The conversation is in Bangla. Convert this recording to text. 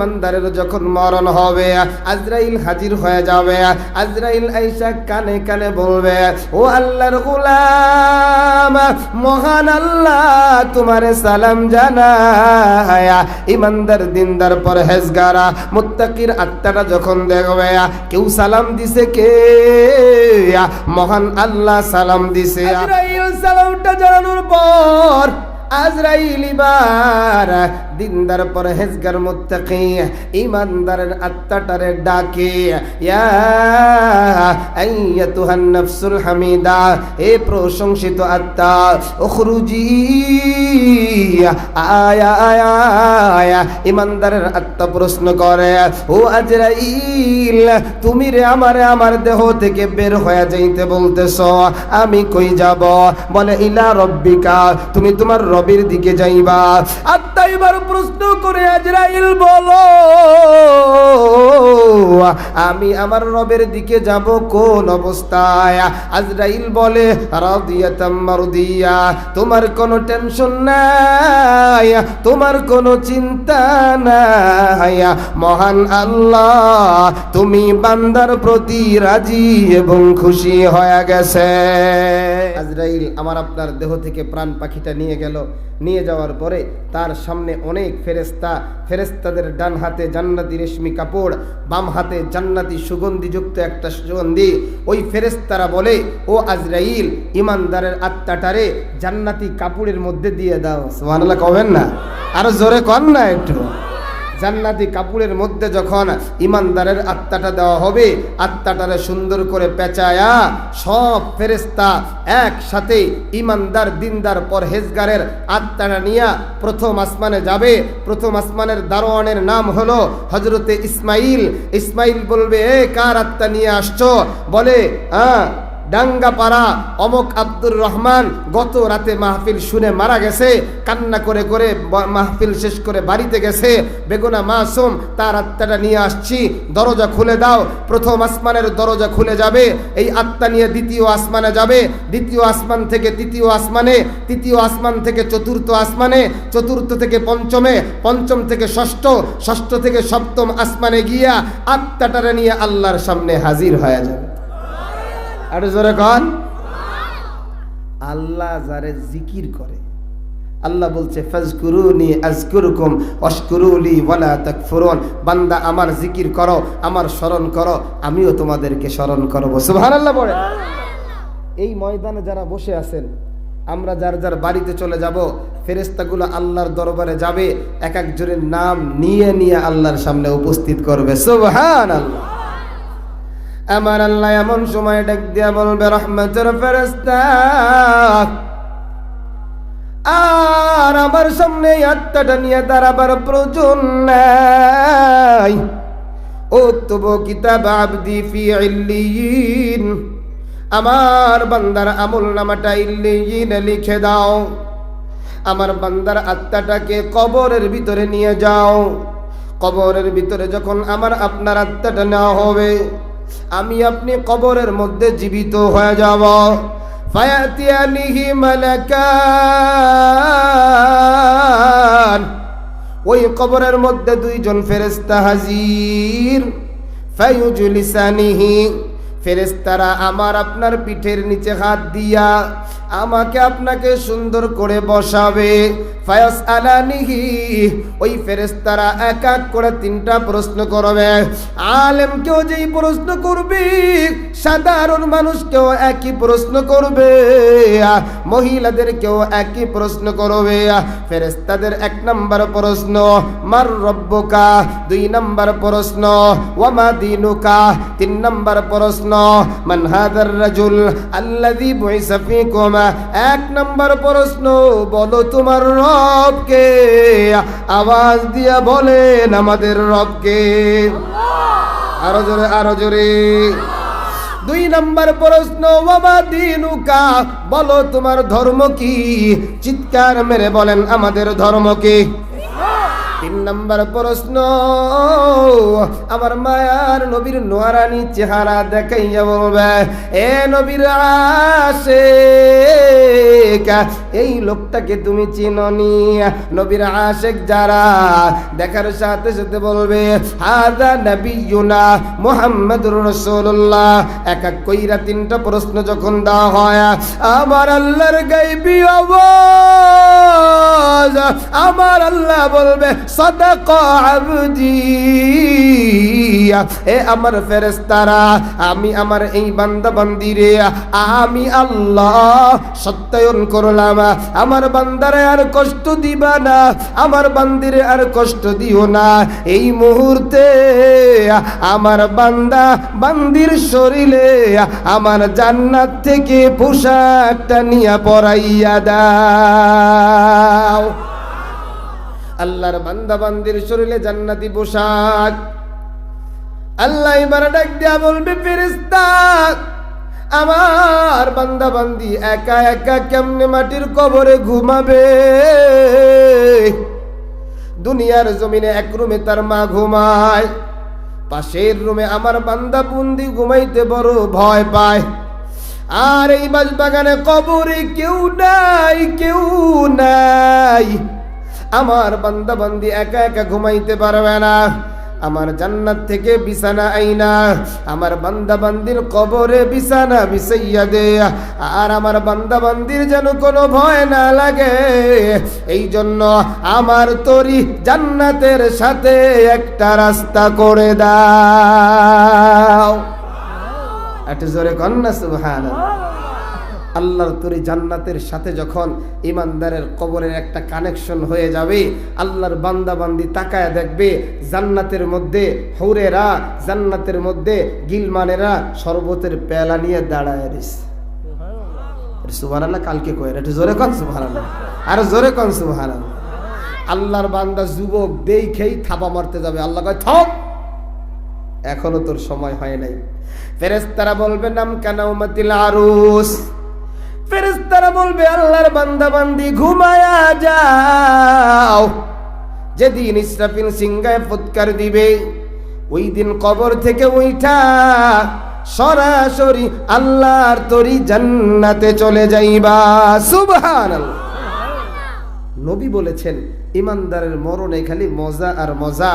ইমানদারের যখন মরণ হবে, আজরাইল হাজির হয়ে যাবে। আজরাইল আইসা কানে কানে বলবে, ও আল্লাহর গোলাম, মহান আল্লাহ, তোমারে সালাম জানায়া ইমানদার, দিনদার পর পরহেজগারা, মুত্তাকির আত্মাটা যখন দেখবে, কেউ সালাম দিছে কে? মহান আল্লাহ সালাম দিছে। আজরাইল সালামটা জানানোর পর আজরাইল ইবার দিনদার পরহেজগার মুত্তাকি ইমানদারের আত্মাটারে ডাকে, ইয়া আইয়াতুহান নাফসুল হামিদা, হে প্রশংসিত আত্মা, উখরুজি, আয়া আয়া আয়া ইমানদারের আত্মা প্রশ্ন করে, ও আজরাইল, তুমি রে আমারে, আমার দেহ থেকে বের হয়ে যাইতে বলতেছ, আমি কই যাব? বলে, ইলা রব্বিকা, তুমি তোমার রবির দিকে যাইবা। আত্মা এবার প্রশ্ন করে আজরাইল বলো, আমি আমার রবের দিকে যাব কোন অবস্থায়? আজরাইল বলে তোমার কোনো টেনশন নাই, তোমার কোনো চিন্তা নাই। মহান আল্লাহ, তুমি বান্দার প্রতি রাজি এবং খুশি হয়ে গেছে। আজরাইল, আমার আপনার দেহ থেকে প্রাণ পাখিটা নিয়ে গেল। নিয়ে যাওয়ার পরে তার সামনে অনেক ফেরেস্তা ফেরেস্তাদের ডান হাতে জান্নাতি রেশমি কাপড়, বাম হাতে জান্নাতি সুগন্ধিযুক্ত একটা সুগন্ধি। ওই ফেরেস্তারা বলে, ও আজরাইল, ইমানদারের আত্মাটারে জান্নাতি কাপড়ের মধ্যে দিয়ে দাও। সোহানাল্লাহ কবেন না? আরও জোরে কর না একটু। জান্নাতি কাপড়ের মধ্যে যখন ইমানদারের আত্মাটা দেওয়া হবে, আত্মাটারে সুন্দর করে পেঁচায়া সব ফেরেস্তা একসাথে ইমানদার, দিনদার, পরহেজগারের আত্মাটা নিয়া প্রথম আসমানে যাবে। প্রথম আসমানের দারোয়ানের নাম হলো হজরতে ইসমাইল। ইসমাইল বলবে, এ কার আত্মা নিয়ে আসছো? বলে হ্যাঁ ডাঙ্গাপাড়া অমক আব্দুর রহমান গত রাতে মাহফিল শুনে মারা গেছে, কান্না করে করে মাহফিল শেষ করে বাড়িতে গেছে। বেগুনা মাসুম, তার আত্মাটা নিয়ে আসছি, দরজা খুলে দাও, প্রথম আসমানের দরজা খুলে যাবে, এই আত্মা নিয়ে দ্বিতীয় আসমানে যাবে, দ্বিতীয় আসমান থেকে তৃতীয় আসমানে, তৃতীয় আসমান থেকে চতুর্থ আসমানে, চতুর্থ থেকে পঞ্চমে, পঞ্চম থেকে ষষ্ঠ ষষ্ঠ থেকে সপ্তম আসমানে গিয়া আত্মাটারে নিয়ে আল্লাহর সামনে হাজির হয়ে যাবে। জোরে কন। আল্লাহ যারে জিকির করে, আল্লাহ বলছে বান্দা আমার জিকির করো, আমার স্মরণ করো, আমিও তোমাদেরকে স্মরণ বলে এই ময়দানে যারা বসে আছেন, আমরা যার যার বাড়িতে চলে যাব ফেরেস্তাগুলো আল্লাহর দরবারে যাবে, এক একজনের নাম নিয়ে নিয়ে আল্লাহর সামনে উপস্থিত করবে। সুবহানাল্লাহ। আমার আল্লাহ এমন সময় ডাক দিয়া বলবে, রহমতের ফেরেস্তা আর আমার সামনে আত্মাটা নিয়ে দাঁড়াবার প্রয়োজন নাই। ও তবু কিতাব আবদি ফি ইল্লিয়িন, আমার বান্দার আমল নামাটা ইল্লিয়িনে লিখে দাও। আমার বান্দার আত্মাটাকে কবরের ভিতরে নিয়ে যাও। কবরের ভিতরে যখন আমার, আপনার আত্মাটা নেওয়া হবে আমি আপনি কবরের মধ্যে জীবিত হয়ে যাব। ওই কবরের মধ্যে দুইজন ফেরেস্তা হাজির। ফেরেস্তারা আমার আপনার পিঠের নিচে হাত দিয়া আমাকে আপনাকে সুন্দর করে বসাবে। ফায়াস আলানিহি ওই ফেরেস্তারা এক এক করে তিনটা প্রশ্ন করবে। যেই প্রশ্ন করবে, সাধারণ একই প্রশ্ন করবে একই প্রশ্ন করবে। ফেরেস্তাদের এক নম্বর প্রশ্ন, মার রব্বকা, দুই নম্বর প্রশ্ন, ওয়ামা দিনুকা, তিন নম্বর প্রশ্ন, মান হাদার রাজুল আল্লাযী বুইসা এক নম্বর প্রশ্ন, বলো তোমার রবকে। আওয়াজ দিয়া বলেন আমাদের রবকে। আরও জোরে আরও জোরে। দুই নম্বর প্রশ্ন বাবা দিনুকা, বলো তোমার ধর্ম কি? চিৎকার মেরে বলেন আমাদের ধর্ম কি? তিন নম্বর প্রশ্ন, আমার মায়ার নবীর নোয়ারানি চেহারা দেখাইয়া বলবে, এ নবীর আসে এই লোকটাকে তুমি চিননি? নবীর আশেক যারা দেখার সাথে সাথে বলবে, হাদা নবিয়ুনা মুহাম্মদুর রসুল্লাহ এক এক কইরা তিনটা প্রশ্ন যখন দেওয়া হয়, আমার আল্লাহর গাইবি আওয়াজ আমার আল্লাহ বলবে, সাদাকা এ আমার ফেরেশতারা, আমি আমার এই বান্দা বান্দিরে আমি আল্লাহ সত্যায়ন করলাম। আমার বান্দারে আর কষ্ট দিবা না, আমার বান্দিরে আর কষ্ট দিও না। এই মুহূর্তে আমার বান্দা বান্দির শরীরে আমার জান্নাত থেকে পোশাকটা নিয়ে পরাইয়া দাও। আল্লাহর বান্দা বান্দির শরীরে জান্নাতি পোশাক। আল্লাহ এবার ডাক দিয়া বলবে ফেরেস্তা আমার বান্দা বান্দি একা একা কেমনে মাটির কবরে ঘুমাবে? দুনিয়ার জমিনে এক রুমে তার মা ঘুমায়, পাশের রুমে আমার বান্দা বন্দি ঘুমাইতে বড় ভয় পায়। আর এই বাগানে কবরে কেউ নাই কেউ নাই। আমার বান্দা বান্দি একা একা ঘুমাইতে পারবে না। আমার জান্নাত থেকে বিছানা আইনা আমার বান্দা বান্দির কবরে বিছানা বিছাইয়া দে। আর আমার বান্দা বান্দির যেন কোনো ভয় না লাগে। এই জন্য আমার তরি জান্নাতের সাথে একটা রাস্তা করে দাও। একটু জোরে কন্যা সুবহানাল্লাহ। আল্লাহর তরি জান্নাতের সাথে যখন ইমানদারের কবরের একটা কানেকশন হয়ে যাবে, আল্লাহর বান্দাবান্দি তাকায় দেখবে, জান্নাতের মধ্যে হৌরেরা, জান্নাতের মধ্যে গিলমানেরা শরবতের পেলা নিয়ে দাঁড়ায় দিস সুবাহ কালকে কয়ের একটু জোরে কন সুবাহ আর জোরে কন সুবাহ আল্লাহর বান্দা যুবক দেখেই থাপা মারতে যাবে। আল্লাহ কয় থক এখনও তোর সময় হয় নাই। ফেরেস্তারা বলবে, নাম কানাউমাতিল আরুস। ফেরেস্তারা বলবে আল্লাহর বান্দা বান্দি ঘুমায়া যাও। যেদিন ইসরাফিল সিংগায় ফুৎকার দিবে ওই দিন কবর থেকে ওইটা সরাসরি আল্লাহর তরি জান্নাতে চলে যাইবা। সুবহানাল্লাহ। নবী বলেছেন ইমানদারের মরণে খালি মজা আর মজা।